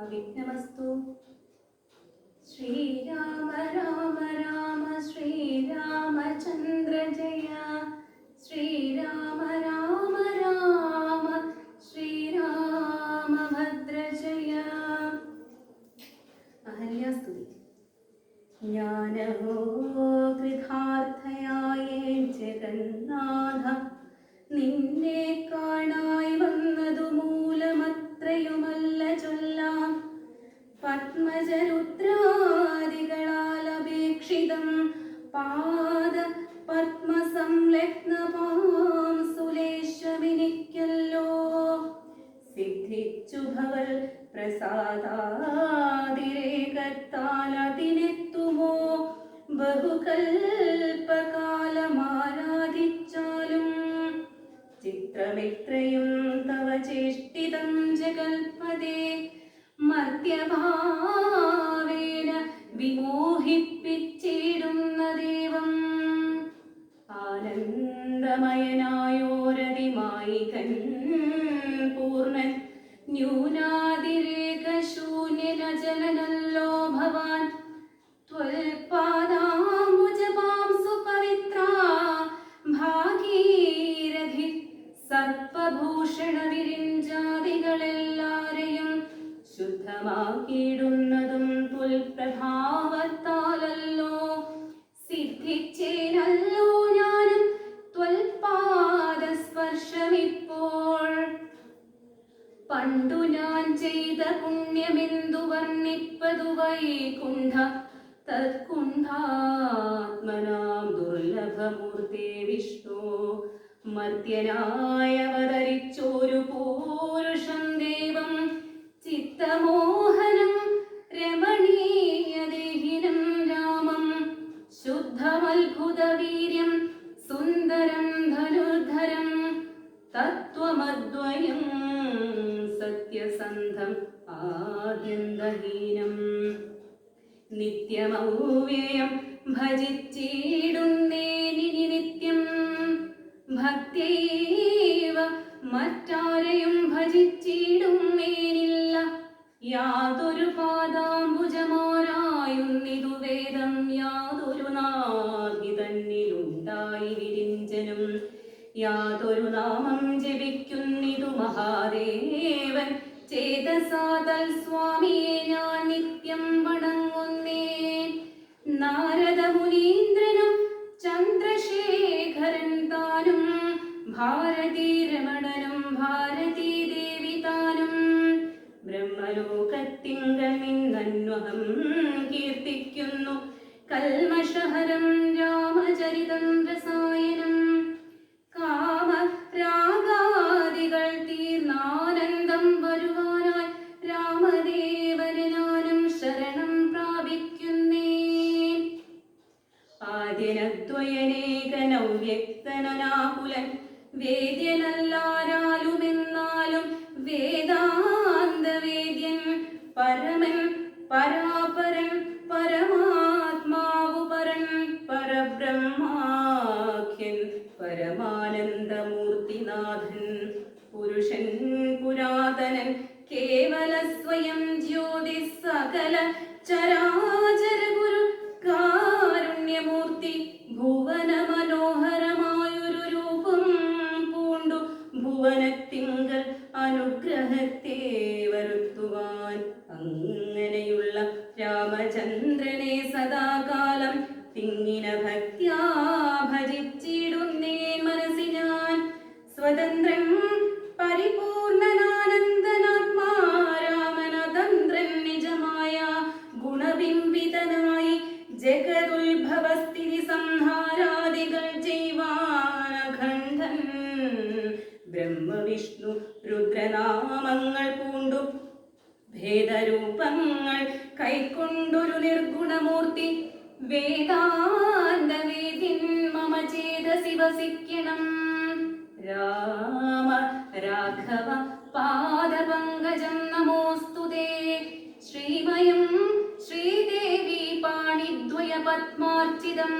അവിഘ്നമസ്തു ശ്രീരാമ രാമ രാമ ശ്രീരാമചന്ദ്ര ജയ പത്മജരുദ്രാദികളാൽ അപേക്ഷിതം പാദ പത്മസംലഗ്നപാം സുലേശമിനിക്കല്ലോ സിദ്ധിച്ചു ഭവൽ പ്രസാദാതിരേകത്താലതിനെത്തുമോ? ബഹുകൽപ്പകാലമാരാധിച്ചാലും ചിത്രമിത്രയും തവ ചേഷ്ടിതം ജഗൽപദേ മർത്യഭാവേന വിമോഹിപ്പിച്ചിടുന്ന ദൈവം. ആനന്ദമയനായോരതിമായി പൂർണൻ ന്യൂനാതിരേകശൂന്യനജലനല്ലോ ഭവാൻ. ത്വൽപാദാംബുജപാം സുപവിത്രാ ഭാഗീരഥി സർപ്പഭൂഷണ വിരിഞ്ചാദികളെല്ലാരെയും ശുദ്ധമാക്കിയിടുന്നതും ത്വൽപ്രഭാവത്താലല്ലോ സിദ്ധിച്ചേനല്ലോ ഞാനും ത്വൽപാദസ്പർശമിപ്പോൾ. പണ്ടു ഞാൻ ചെയ്ത പുണ്യമെന്തു വർണിപ്പതു വൈകുണ്ഠ തത്കുണ്ഠാത്മനാം ദുർലഭമൂർത്തേ വിഷ്ണു. മർത്യനായ അവതരിച്ചോരു പൂരുഷം ദേവം ചിത്തമോഹനം രമണീയദേഹിനം രാമം ശുദ്ധമത്ഭുതവീര്യം സുന്ദരം ധനുർധരം തത്വമദ്വയം സത്യസന്ധം ആദ്യന്തഹീനം. നിത്യമൗവ്യയം ഭജിച്ചിടുന്നേനിനി നിത്യം ഭക്തിയൈവ മറ്റാരെയും ഭജിച്ചിടും മേനില്ല. യാതൊരു പാദാംബുജമാരായുന്നിതു വേദം യാതൊരു നാഭി തന്നിലുണ്ടായി വിരിഞ്ചനും യാതൊരു നാമം ജപിക്കുന്നിതു മഹാദേവൻ. ചേതസാതൽ സ്വാമിയെ ഞാൻ നിത്യം വണങ്ങുന്നേ നാരദ മുനീന്ദ്രനും ചന്ദ്രശേഖരൻ താനും ഭാരതീ രമണനും ഭാരതീ ദേവിതാനും ബ്രഹ്മലോകത്തിങ്കൽ നിന്നന്വഹം കീർത്തിക്കുന്നു. കൽമഷഹരം രാമചരിതം രസായനം. വേദ്യനല്ലാരാലുമെന്നാലും ഭേദരൂപങ്ങൾ കൈക്കൊണ്ടൊരു നിർഗുണമൂർത്തി. വേദാന്ത വേദിൻ മമ ചേതസി വസിക്കണം. രാമ രാഘവ പാദപങ്കജം നമോസ്തുതേ ശ്രീമയം ശ്രീദേവി പാണിദ്വയ പത്മാർച്ചിതം.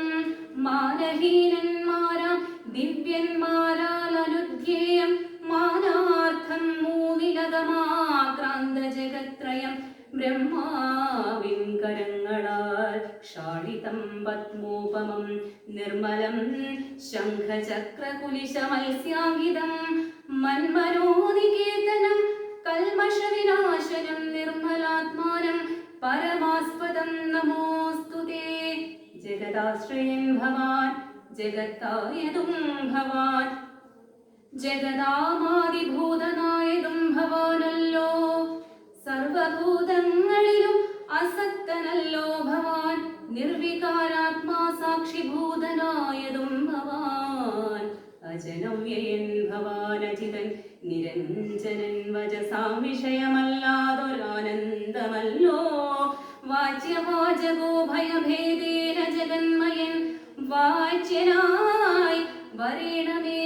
മാനഹീനന്മാരാം ദിവ്യന്മാരാൽ അനുധ്യേയം മാനാർത്ഥം മൂന്നിലതമാ ബ്രഹ്മാവിൻ കരങ്ങളാൽ ക്ഷാളിതം പത്മോപമം നിർമ്മലം ശംഖചക്രകുലിശമത്സ്യാങ്കിതം മന്മനോനികേതനം കൽമഷവിനാശനം നിർമ്മലാത്മാനം പരമാസ്പദം നമോസ്തുതേ ജഗദാശ്രയൻ ഭവാൻ ജഗത്തായതും ഭവാൻ. ജഗദാമാതിഭൂതനായതും ഭവാനല്ലോ. സർവഭൂതങ്ങളിലും അസക്തനല്ലോ ഭവാൻ. നിർവികാരാത്മാ സാക്ഷിഭൂതനായതും ഭവാൻ. അജനവ്യയൻ ഭവാൻ അജിതൻ നിരഞ്ജനൻ വചസാം വിഷയമല്ലാതൊരാനന്ദമല്ലോ വാച്യവാചകോ ഭയഭേദേന ജഗന്മയൻ വാച്യനായി വരേണമേ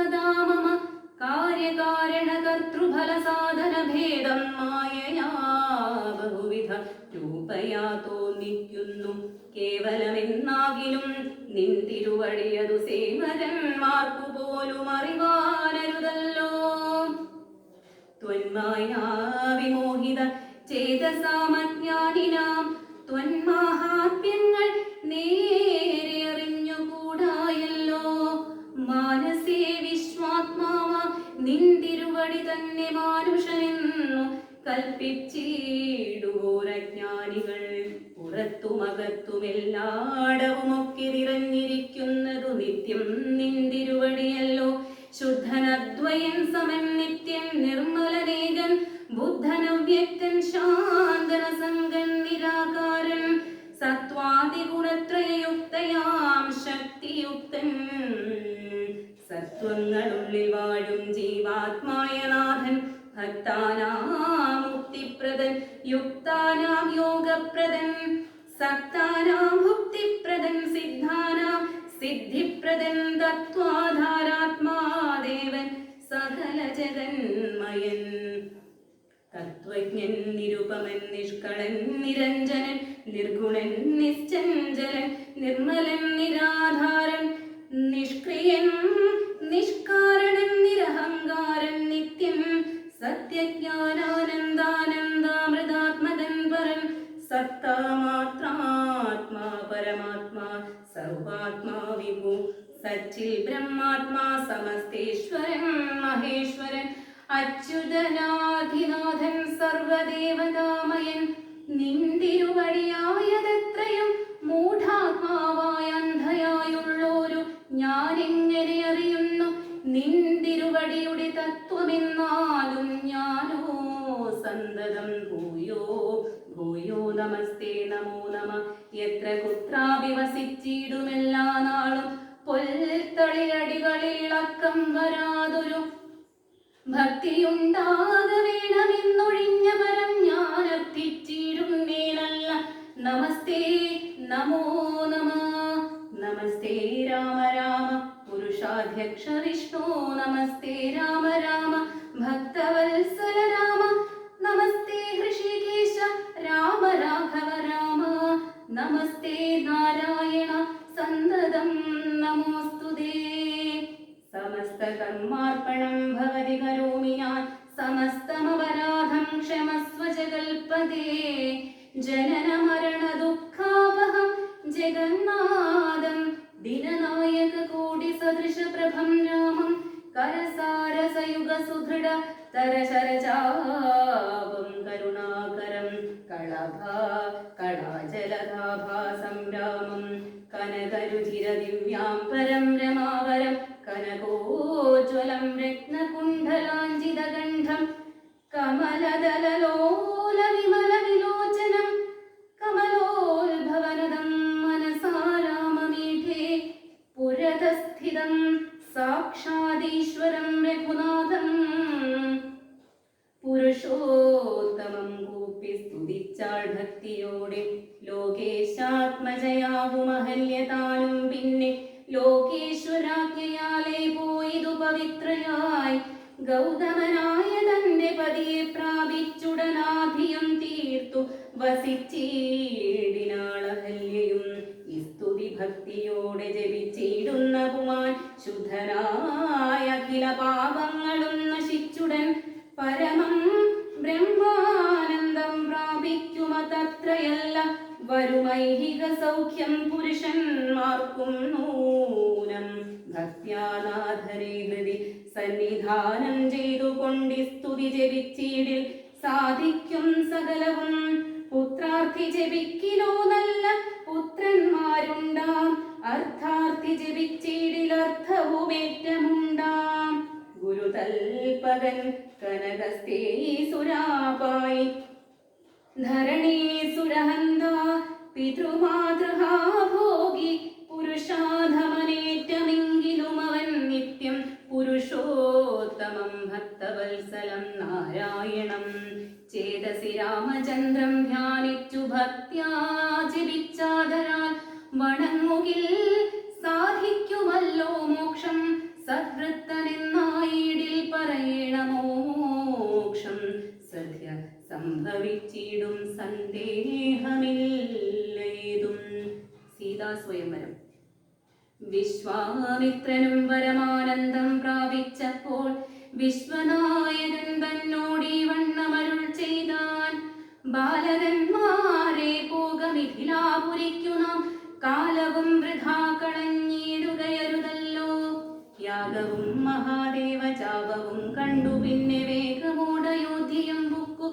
സദാ മമ കാര്യകാരണകർത്തൃഫല സാധന ഭേദം മായയാ ബഹുവിധ രൂപയാ തോന്നിക്കുന്നു. കേവലമെന്നാകിലും നിൻ തിരുവടിയതു സേവകന്മാർക്കു പോലും അറിവാനരുതല്ലോ. ത്വന്മായാവിമോഹിത ചേതസാമജ്ഞാനിനാം ത്വന്മാഹാത്മ്യങ്ങൾ നേരെ അറിഞ്ഞുകൂടായല്ലോ മാന നിന്തിരുവടി തന്നെ മാനുഷനെന്നു കൽപ്പിച്ചിടുവോരജ്ഞാനികൾ പുറത്തുമകത്തുമെല്ലാടവുമൊക്കെ നിറഞ്ഞിരിക്കുന്നതു നിത്യം നിന്തിരുവടിയല്ലോ. ശുദ്ധനദ്വയൻ സമൻ നിത്യൻ നിർമ്മലനേകൻ ബുദ്ധനവ്യക്തൻ ശാന്തനസംഗൻ നിരാകാരൻ. സത്വാദിഗുണത്രയയുക്തയാം ശക്തിയുക്തൻ സത്വങ്ങളുള്ളിൽ വാഴും ജീവാത്മായ നാഥൻ ഭക്താനാം മുക്തിപ്രദൻ യുക്താനാം യോഗപ്രദൻ സക്താനാം ഭുക്തിപ്രദൻ സിദ്ധാനാം സിദ്ധിപ്രദൻ തത്വാധാരാത്മാദേവൻ സകല ജഗന്മയൻ തത്വജ്ഞൻ നിരുപമൻ നിഷ്കളൻ നിരഞ്ജനൻ നിർഗുണൻ നിശ്ചഞ്ചലൻ നിർമ്മലൻ നിരാധാരൻ നിഷ്ക്രിയൻ നിഷ്കാരണൻ നിരഹങ്കാരൻ നിത്യം സത്യജ്ഞാനാനന്ദാനന്ദാമൃതാത്മകൻ പരൻ സത്താമാത്രാത്മാ പരമാത്മാ സർവാത്മാ വിഭു സച്ചിൽ ബ്രഹ്മാത്മാ സമസ്തേശ്വരൻ മഹേശ്വരൻ അച്യുതനാധിനാഥൻ സർവദേവതാമയൻ നിന്തിരുവടിയായതെത്രയും തത്വമെന്നാലും ഞാനോ സന്തതം ഭൂയോ ഭൂയോ നമസ്തേ നമോ നമ. എത്ര കുത്രാപി വസിച്ചിടുമെല്ലാ നാളും പൊൽത്തളിരടികളിൽ ഇളക്കം വരാതൊരു ഭക്തിയുണ്ടാക വേണമെന്നൊഴിഞ്ഞ പരം ഞാൻ അർത്ഥിച്ചിടുന്നേനല്ല നമസ്തേ നമോ നമ. നമസ്തേ രാമ രാമ. പുരുഷാധ്യക്ഷ വിഷ്ണു നമസ്തേ രാമ രാമ. ഭക്തവത്സല രാമ. നമസ്തേ ഹൃഷികേശ രാമ രാഘവ രാമ. നമസ്തേ നാരായണ കനകരുചിര ദിവ്യാം പരം രമാവരം കനകോജ്വലം രത്നകുണ്ഡലാഞ്ചിതഗണ്ഠം വസിച്ചീടിനാളഹല്യയും ഈ സ്തുതി ഭക്തിയോടെ ജപിച്ചിടുന്ന പുമാൻ ശുദ്ധനായ അഖില പാപങ്ങളും നശിച്ചുടൻ പരമം ബ്രഹ്മാനന്ദം പരമൈഹിക സൗഖ്യം പുരുഷന്മാർക്കും നൂനം. ഭക്യാനാഥനെ ഹൃദി സന്നിധാനം ചെയ്തുകൊണ്ടി സ്തുതി ജപിച്ചിടിൽ സാധിക്കും സകലവും. പുത്രാർത്ഥി ജപിക്കിലോ നല്ല പുത്രന്മാരുണ്ടാം. അർത്ഥാർത്ഥി ജപിച്ചിടിൽ അർത്ഥവുമേറ്റമുണ്ടാം. ഗുരുതൽപകൻ കനകസ്തേസുരാപായി ധരണീ സുരഹന്ത പിതൃമാതൃഹാ പുരുഷാധമനേറ്റമെങ്കിലും അവൻ നിത്യം പുരുഷോത്തമം ഭക്തവത്സലം നാരായണം. ചേതസി രാമചന്ദ്രം ധ്യാനിച്ചു ഭക്തിയാചരിച്ചാദരാൽ വണങ്ങുകിൽ സാധിക്കുമല്ലോ മോക്ഷം. സഹൃത്തനെന്നായിടിൽ പറയണമോ മോക്ഷം. സദ്യ സംഭവിച്ചിടും സന്ദേഹമില്ലേതും. സീതാ സ്വയംവരം വിശ്വാമിത്രനും വരമാനന്ദം പ്രാപിച്ചപ്പോൾ വിശ്വനായകൻ തന്നോടീ വണ്ണമരുൾ ചെയ്താൻ ബാലകന്മാരെ പോക മിഥിലാപുരിക്കു നാം. കാലവും വൃഥാ കളഞ്ഞിടുകയരുതല്ലോ. യാഗവും മഹാദേവ ചാപവും കണ്ടു പിന്നെ വേഗമോടയോധ്യയും ബുക്കു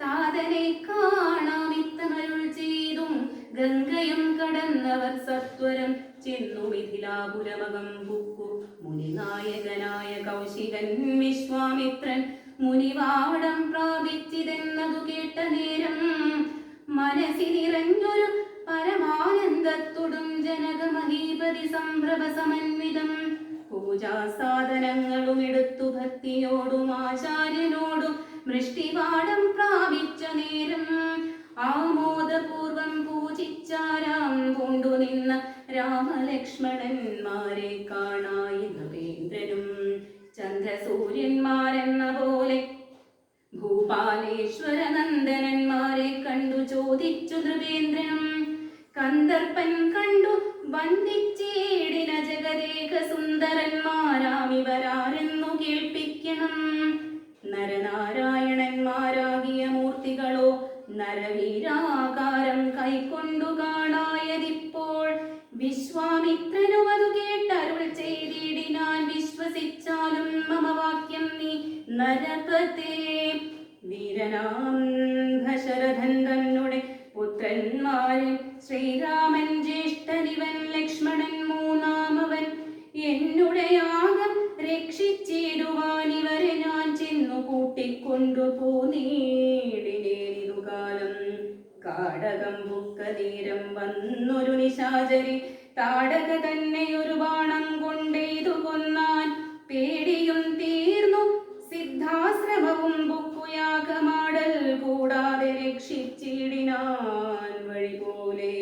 താതനെ കാണാമിത്തമരുൾ ചെയ്തും. ഗംഗയും കടന്നവർ സത്വരം ചെന്നു മിഥിലാപുരമകം കുക്കു മുനിനായകനായ കൗശികൻ വിശ്വാമിത്രൻ മുനിവാടം പ്രാപിച്ചിതെന്നതു കേട്ട നേരം മനസ്സി നിറഞ്ഞൊരു പരമാനന്ദത്തോടും ജനകമഹീപതി സംഭ്രമ സമന്വിതം. പൂജാസാധനങ്ങളും എടുത്തു ഭക്തിയോടും ആചാര്യനോടും വൃഷ്ടിപാഠം പ്രാപിച്ച നേരം ആമോദപൂർവം പൂജിച്ചാരാം കൊണ്ടുനിന്ന രാമലക്ഷ്മണന്മാരെ കാണായി നവേന്ദ്രനും ചന്ദ്രസൂര്യന്മാരെന്ന പോലെ ഭൂപാലേശ്വര നന്ദനന്മാരെ കണ്ടു ചോദിച്ചു ധ്രുവേന്ദ്രനും കന്ദർപ്പൻ കണ്ടു വന്ദിച്ചേടിന ജഗദേക സുന്ദരന്മാരാം ഇവരാരെന്നു കേൾപ്പിക്കണം. നിശാചരി താടക തന്നെ ഒരു ബാണം കൊണ്ടെയ്തു കൊന്നാൻ പേടിയും തീർന്നു. സിദ്ധാശ്രമവും ബുക്കുയാകമാടൽ കൂടാതെ രക്ഷിച്ചിടിനാൻ വഴി പോലെ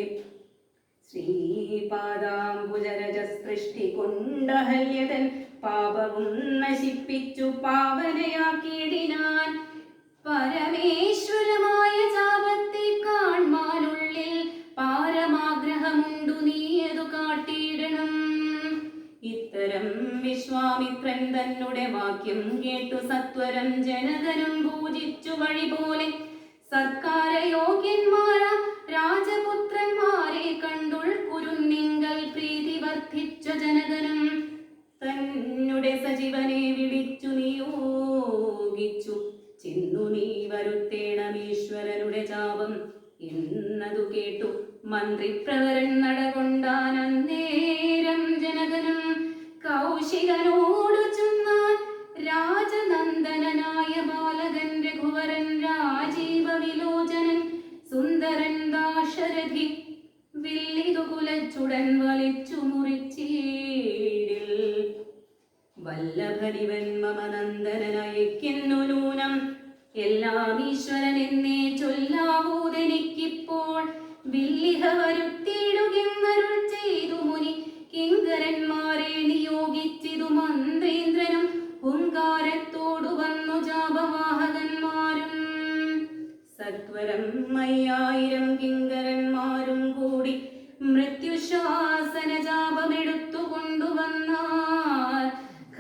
ശ്രീപാദാംബുജരജ സൃഷ്ടി കൊണ്ടഹല്യതൻ പാപവും നശിപ്പിച്ചു പാവനയാക്കിയിടിനാൻ. പരമേശ്വരമായ ജാപത്തെ കാൺമാനുള്ളിൽ പാരമാഗ്രഹമുണ്ടു നീയതു കാട്ടിയിടണം? ഇത്തരം വിശ്വാമിത്രൻ തന്നുടെ വാക്യം കേട്ടു സത്വരം ജനകനും പൂജിച്ചു വഴി പോലെ വല്ലഭരിവൻ മമ നൂനം. എല്ലാം ഈശ്വരൻ എന്നേ ചൊല്ലാവൂതെനിക്കിപ്പോൾ വില്ലിഹ വരുത്തിയിടുകെന്നരുൾ ചെയ്തു മുനി. കിങ്കരന്മാരെ നിയോഗിച്ചിതു മന്ത്രേന്ദ്രനും. ഹുങ്കാരത്തോടു വന്നു ജാപവാഹകന്മാരും. സത്വരം അയ്യായിരം കിങ്കരന്മാരും കൂടി മൃത്യുശാസന ജാപമെടുത്തു കൊണ്ടുവന്നാൽ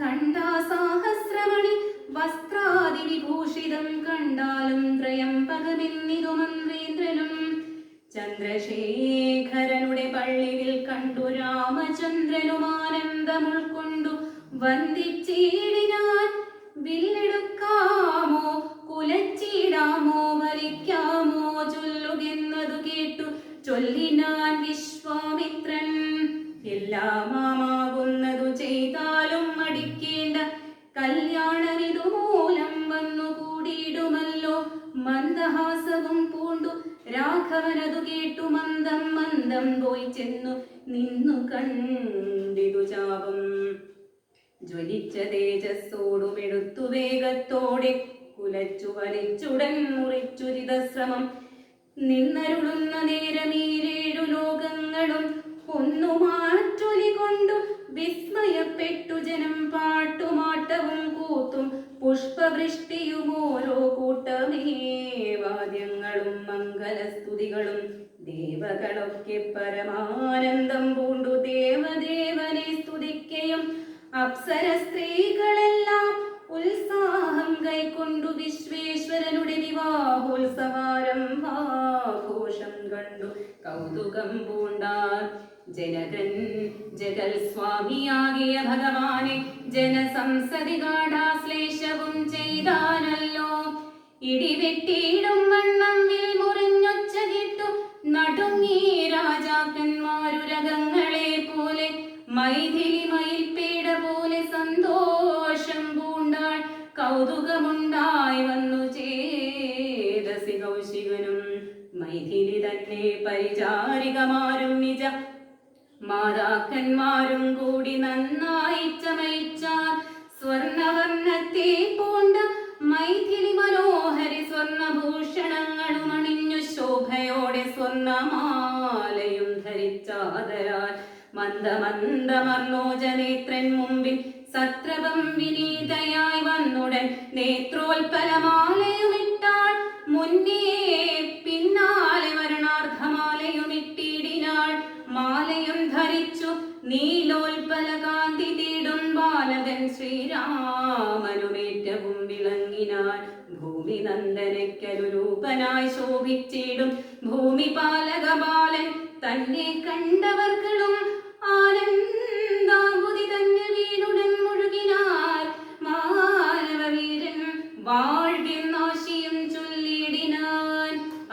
ഖണ്ഡാസാഹസ്രമണി വസ്ത്രാദി വിഭൂഷിതം കണ്ടാലും ത്രയം പകമെന്നിതു മന്ത്രേന്ദ്രനും ചന്ദ്രശേഖരനുടെ പള്ളിയിൽ കണ്ടു രാമചന്ദ്രനും ആനന്ദം ഉൾക്കൊണ്ടു വന്ദിച്ചിടിനാൻ വില്ലെടുക്കാമോ കുലച്ചിടാമോ വലിക്കാമോ ചൊല്ലുകെന്നതു കേട്ടു ചൊല്ലിനാൻ വിശ്വാമിത്രൻ. എല്ലാമാകുന്നതു ചെയ്താൽ കല്യാണമിതു മൂലം വന്നു കൂടിയിടുമല്ലോ മന്ദഹാസവും പൂണ്ടു. രാഘവനതു കേട്ടു മന്ദം മന്ദം പോയി ചെന്നു. നിന്നു കണ്ടിതു ചാപം. ജ്വലിച്ച തേജസ്സോടും എടുത്തു വേഗത്തോടെ. കുലച്ചു വലിച്ചുടൻ മുറിച്ചുരിതശ്രമം നിന്നരുളുന്ന നേരമീരേഴു ലോകങ്ങളും ഒന്നു മാറ്റൊലി കൊണ്ടു വിസ്മയപ്പെട്ടു ജനം പാട്ടുമാട്ടവും കൂത്തും പുഷ്പവൃഷ്ടിയും ഓരോ കൂട്ടമേ മംഗലസ്തുതികളും ദേവകളൊക്കെ പരമാനന്ദം പൂണ്ടു ദേവദേവനെ സ്തുതിക്കയും അപ്സര സ്ത്രീകളെല്ലാം ഉത്സാഹം കൈക്കൊണ്ടു വിശ്വേശ്വരനുടെ വിവാഹോത്സവാരംഭാഘോഷം കണ്ടു. കൗതുകം പൂണ്ടാർ ജനകൻ ജഗൽ സ്വാമിയാകിയ ഭഗവാനെ ജനസംസതി ഗാഠാശ്ലേഷവും ചെയ്താനല്ലോ. ഇടിവെട്ടിയിടും വണ്ണം വിൽ മുറിഞ്ഞൊച്ച കിട്ടു നടുങ്ങി രാജാക്കന്മാരുരകങ്ങളെ പോലെ. മൈഥിലി മയിൽപ്പേട പോലെ സന്തോഷം പൂണ്ടാൾ കൗതുകമുണ്ടായി വന്നു ചേതസി കൗശികനും. മൈഥിലി തന്നെ പരിചാരികമാരും നിജ മാതാക്കന്മാരും കൂടി നന്നായി ചമയിച്ചാർ സ്വർണവർണത്തെ പോണ്ട മൈഥിലി മനോഹരി സ്വർണഭൂഷണങ്ങളും അണിഞ്ഞു ശോഭയോടെ സ്വർണമാലയും ധരിച്ചാദരാൽ മന്ദമന്ദമർലോചനേത്രൻ മുമ്പിൽ സത്രപം വിനീതയായി വന്നുടൻ നേത്രോൽപലമാലയുമിട്ടാൾ മുന്നേ പിന്നാലെ വരണാർദ്ധമാലയും ധരിച്ചു നീലോൽപല കാന്തി തേടും ബാലകൻ ശ്രീരാമനുമേറ്റവും വിളങ്ങിനാൻ ഭൂമി നന്ദനയ്ക്കരുരൂപനായി ശോഭിച്ചിടും ഭൂമി പാലക ബാലൻ തന്നെ കണ്ടവർക്കളും ആനന്ദാകുതി തന്നെ വീടുടൻ മുഴുകിനാർ മാനവീരൻ ചൊല്ലിടിനാൻ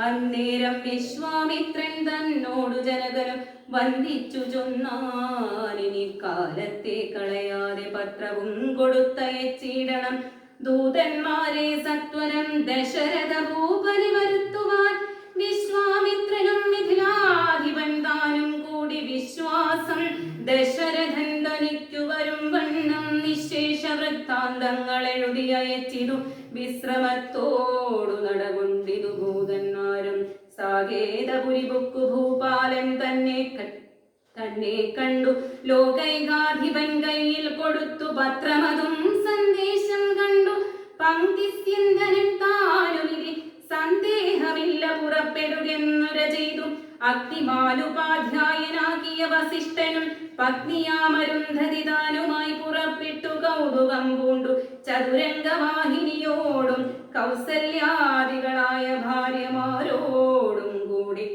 അന്നേരം വിശ്വാമിത്രൻ തന്നോടു ജനകനും വന്ദിച്ചു ചൊന്നാനിനി കാലത്തെ കളയാതെ പത്രവും കൊടുത്തയച്ചിടണം. ദൂതന്മാരെ സത്വരം ദശരഥ ഭൂപനി വരുത്തുവാൻ. വിശ്വാമിത്രനും മിഥിലാധിപൻ താനും കൂടി വിശ്വാസം. ദശരഥൻ തനിക്കു വരും വണ്ണം നിശേഷ വൃത്താന്തങ്ങൾ എഴുതി അയച്ചിതു വിശ്രമത്തോടു നടകൊണ്ടിതു ഭൂതന്മാരും. സാകേതപുരി ബുക്കു ഭൂപാലൻ തന്നെ തന്നെ കണ്ടു. ലോകൈകാധിപൻ കയ്യിൽ കൊടുത്തു പത്രമതും സന്ദേശം കണ്ടു. പങ്ക്തിസ്യന്ധനൻ താനുമിതി സന്ദേഹമില്ല പുറപ്പെടുകെന്നു ചെയ്തു. അഗ്നിമാലുപാധ്യായനാകിയ വസിഷ്ഠനും പത്നിയാമരുന്ധതി താനുമായി പുറപ്പെട്ടു കൗതുകം പൂണ്ടു. ചതുരംഗവാഹിനിയോടും കൗസല്യാദികളായ ഭാര്യമാരോടും കൂടി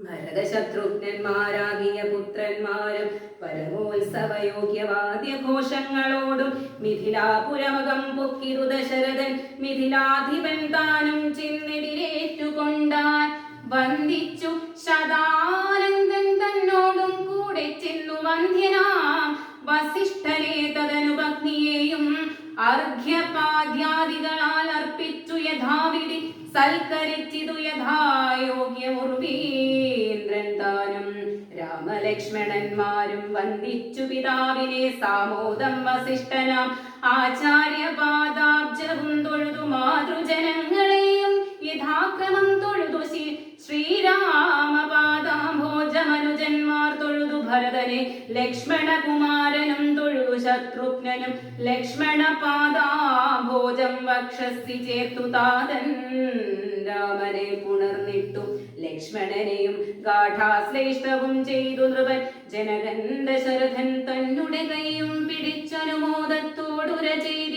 ഭരതശത്രുഘ്നന്മാരാകിയ പുത്രന്മാരും പരമോത്സവയോഗ്യവാദ്യഘോഷങ്ങളോടും മിഥിലാപുരമകം പൊക്കിരു ദശരഥൻ മിഥിലാധിപൻ താനും ചെന്നെതിരേറ്റുകൊണ്ടാൻ വന്ദിച്ചു ശതാനന്ദൻ തന്നോടും കൂടെ ചെന്നു വന്ധ്യനാം. വസിഷ്ഠനെ തദനു പത്നിയെയും അർഘ്യപാദ്യാദികളാൽ അർപ്പിച്ചു യഥാവിധി. സൽക്കരിച്ചിതു യഥായോഗ്യമുർവീന്ദ്രൻ താനും രാമലക്ഷ്മണന്മാരും വന്ദിച്ചു പിതാവിനെ സാമോദം വസിഷ്ഠനാം. ആചാര്യപാദാബ്ജവും തൊഴുതു മാതൃജനങ്ങളെയും യഥാക്രമം തൊഴുതു ശ്രീരാമപാദാംഭോജമനുജന്മാർ തൊഴുതു ഭരതനെ. ലക്ഷ്മണകുമാരനും തൊഴുതു ശത്രുഘ്നനും. ലക്ഷ്മണ പാദാംഭോജം വക്ഷസ്തി ചേർത്തു താതൻ രാമനെ പുണർന്നിട്ടു. ലക്ഷ്മണനെയും ഗാഠാശ്ലേഷ്ടവും ചെയ്തു നൃപൻ. ജനകൻ ദശരഥൻ തന്നുടെ കൈയും പിടിച്ചനുമോദത്തോടുര ചെയ്തി